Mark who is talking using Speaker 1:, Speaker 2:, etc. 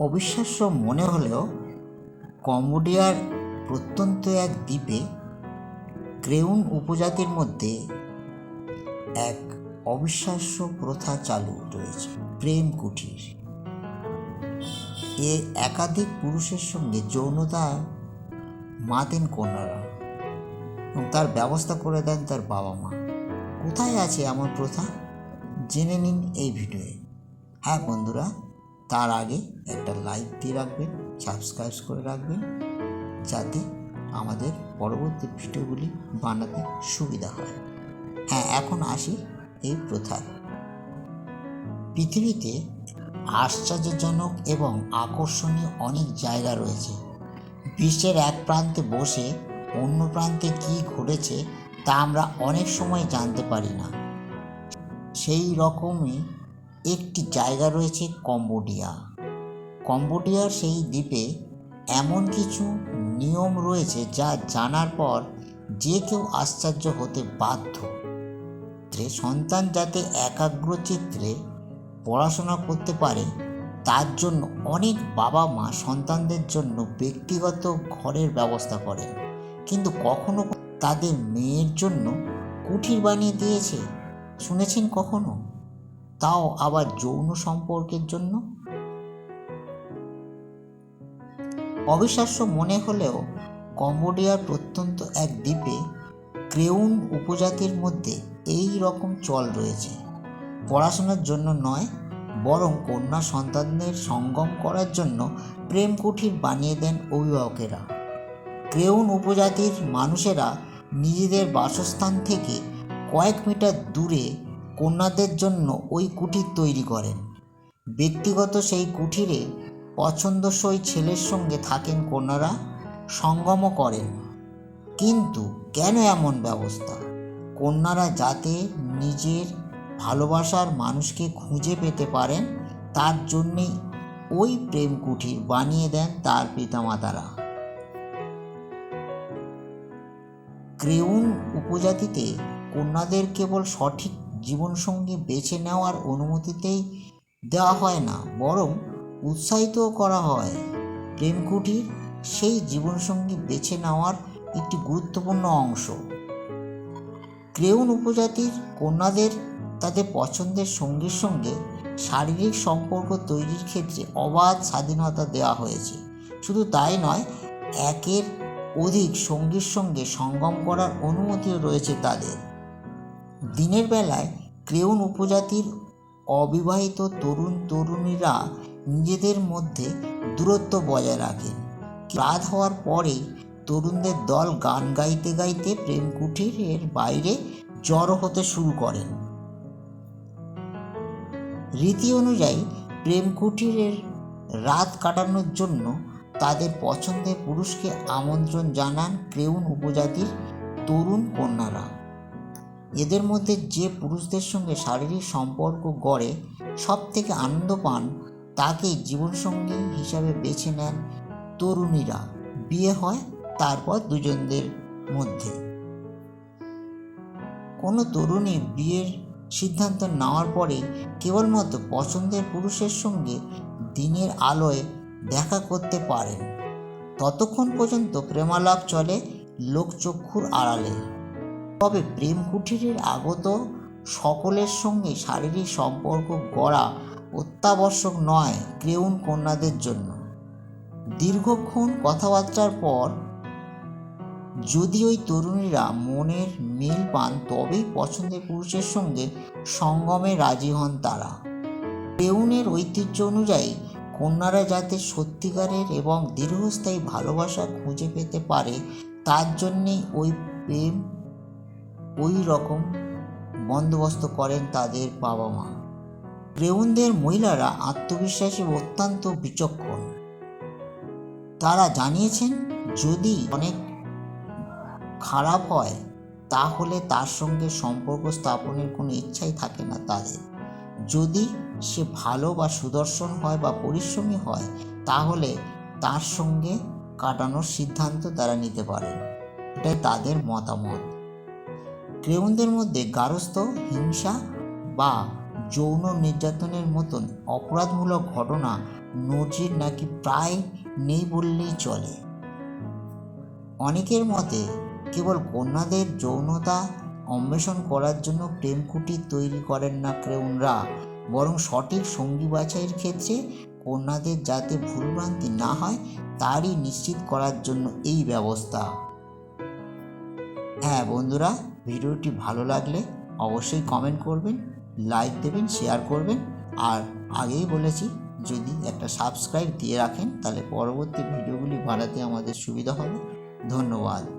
Speaker 1: অবিশ্বাস্য মনে হলেও কম্বোডিয়ার প্রত্যন্ত এক দ্বীপে ক্রেউন উপজাতির মধ্যে এক অবিশ্বাস্য প্রথা চালু রয়েছে, প্রেম কুঠির এ একাধিক পুরুষের সঙ্গে যৌনতা মাতেন কন্যারা এবং তার ব্যবস্থা করে দেন তার বাবা মা কোথায় আছে এমন প্রথা? জেনে নিন এই ভিডিওয়ে। হ্যাঁ বন্ধুরা তার আগে একটা লাইক দিয়ে রাখবেন সাবস্ক্রাইব করে রাখবেন, যাতে আমাদের পরবর্তী ভিডিওগুলি বানাতে সুবিধা হয়। হ্যাঁ এখন আসি এই প্রথায়। পৃথিবীতে আশ্চর্যজনক এবং আকর্ষণীয় অনেক জায়গা রয়েছে। বিশ্বের এক প্রান্তে বসে অন্য প্রান্তে কী ঘটেছে তা আমরা অনেক সময় জানতে পারি না। সেই রকমই একটি জায়গা রয়েছে কম্বোডিয়া। কম্বোডিয়ার সেই দ্বীপে এমন কিছু নিয়ম রয়েছে যা জানার পর যে কেউ আশ্চর্য হতে বাধ্য। সন্তান যাতে একাগ্রচিত্রে পড়াশোনা করতে পারে, তার জন্য অনেক বাবা মা সন্তানদের জন্য ব্যক্তিগত ঘরের ব্যবস্থা করেন কিন্তু কখনো তাদের মেয়ের জন্য কুঠির বানিয়ে দিয়েছে? শুনেছেন কখনো? তাও আবার যৌন সম্পর্কের জন্য? অবিশ্বাস্য মনে হলেও কম্বোডিয়ার প্রত্যন্ত এক দ্বীপে ক্রেউন উপজাতির মধ্যে এই রকম চল রয়েছে। পড়াশোনার জন্য নয়, বরং কন্যা সন্তানদের সঙ্গম করার জন্য প্রেম কুঠির বানিয়ে দেন অভিভাবকেরা। ক্রেউন উপজাতির মানুষেরা নিজেদের বাসস্থান থেকে কয়েক মিটার দূরে কন্যাদের জন্য ওই কুঠির তৈরি করেন। ব্যক্তিগত সেই কুঠিরে পছন্দসই ছেলের সঙ্গে থাকেন কন্যারা, সঙ্গমও করেন। কিন্তু কেন এমন ব্যবস্থা? কন্যারা যাতে নিজের ভালোবাসার মানুষকে খুঁজে পেতে পারেন, তার জন্যেই ওই প্রেম কুঠির বানিয়ে দেন তার পিতামাতারা। ক্রেউন উপজাতিতে কন্যাদের কেবল সঠিক জীবনসঙ্গী বেছে নেওয়ার অনুমতিতেই দেওয়া হয় না, বরং উৎসাহিতও করা হয়। প্রেম কুঠির সেই জীবনসঙ্গী বেছে নেওয়ার একটি গুরুত্বপূর্ণ অংশ। ক্রেউন উপজাতির কন্যাদের তাদের পছন্দের সঙ্গীর সঙ্গে শারীরিক সম্পর্ক তৈরির ক্ষেত্রে অবাধ স্বাধীনতা দেওয়া হয়েছে। শুধু তাই নয়, একের অধিক সঙ্গীর সঙ্গে সঙ্গম করার অনুমতিও রয়েছে তাদের। দিনের বেলায় ক্রেউন উপজাতির অবিবাহিত তরুণ তরুণীরা নিজেদের মধ্যে দূরত্ব বজায় রাখেন। রাত হওয়ার পরেই তরুণদের দল গান গাইতে গাইতে প্রেম কুঠিরের বাইরে জড়ো হতে শুরু করেন। রীতি অনুযায়ী প্রেম কুঠিরের রাত কাটানোর জন্য তাদের পছন্দের পুরুষকে আমন্ত্রণ জানান ক্রেউন উপজাতির তরুণ কন্যারা। এদের মধ্যে যে পুরুষদের সঙ্গে শারীরিক সম্পর্ক গড়ে সব থেকে আনন্দ পান তাকেই জীবনসঙ্গী হিসাবে বেছে নেন তরুণীরা। বিয়ে হয় তারপর দুজনদের মধ্যে। কোনো তরুণী বিয়ের সিদ্ধান্ত নেওয়ার পরে কেবলমাত্র পছন্দের পুরুষের সঙ্গে দিনের আলোয় দেখা করতে পারেন। ততক্ষণ পর্যন্ত প্রেমালাপ চলে, লোকচক্ষুর আড়ালে। তবে প্রেম কুঠিরের আগত সকলের সঙ্গে শারীরিক সম্পর্ক গড়া অত্যাবশ্যক নয় ক্রেউন কন্যাদের জন্য। দীর্ঘক্ষণ কথাবার্তার পর যদি ওই তরুণীরা মনের মিল পান, তবেই পছন্দের পুরুষের সঙ্গে সঙ্গমে রাজি হন তারা। পেউনের ঐতিহ্য অনুযায়ী কন্যারা যাতে সত্যিকারের এবং দীর্ঘস্থায়ী ভালোবাসা খুঁজে পেতে পারে, তার জন্যেই ওই প্রেম ওই রকম বন্দোবস্ত করেন তাদের বাবা মা ক্রেউনদের মহিলারা আত্মবিশ্বাসী অত্যন্ত বিচক্ষণ। তারা জানিয়েছেন, যদি অনেক খারাপ হয়, তাহলে তার সঙ্গে সম্পর্ক স্থাপনের কোনো ইচ্ছাই থাকে না তাদের। যদি সে ভালো বা সুদর্শন হয় বা পরিশ্রমী হয়, তাহলে তার সঙ্গে কাটানোর সিদ্ধান্ত তারা নিতে পারেন। এটাই তাদের মতামত। ক্রেউনদের মধ্যে গারস্থ হিংসা বা যৌন নির্যাতনের মতন অপরাধমূলক ঘটনা নজির নাকি প্রায় নেই বললেই চলে। অনেকের মতে কেবল কন্যাদের যৌনতা অন্বেষণ করার জন্য প্রেমকুটি তৈরি করেন না ক্রেউনরা, বরং সঠিক সঙ্গী বাছাইয়ের ক্ষেত্রে কন্যাদের যাতে ভুলভ্রান্তি না হয়, তারই নিশ্চিত করার জন্য এই ব্যবস্থা। হ্যাঁ বন্ধুরা, ভিডিওটি ভালো লাগলে অবশ্যই কমেন্ট করবেন লাইক দেবেন শেয়ার করবেন। আর আগেই বলেছি, যদি একটা সাবস্ক্রাইব দিয়ে রাখেন, তাহলে পরবর্তী ভিডিওগুলি বানাতে আমাদের সুবিধা হবে। ধন্যবাদ।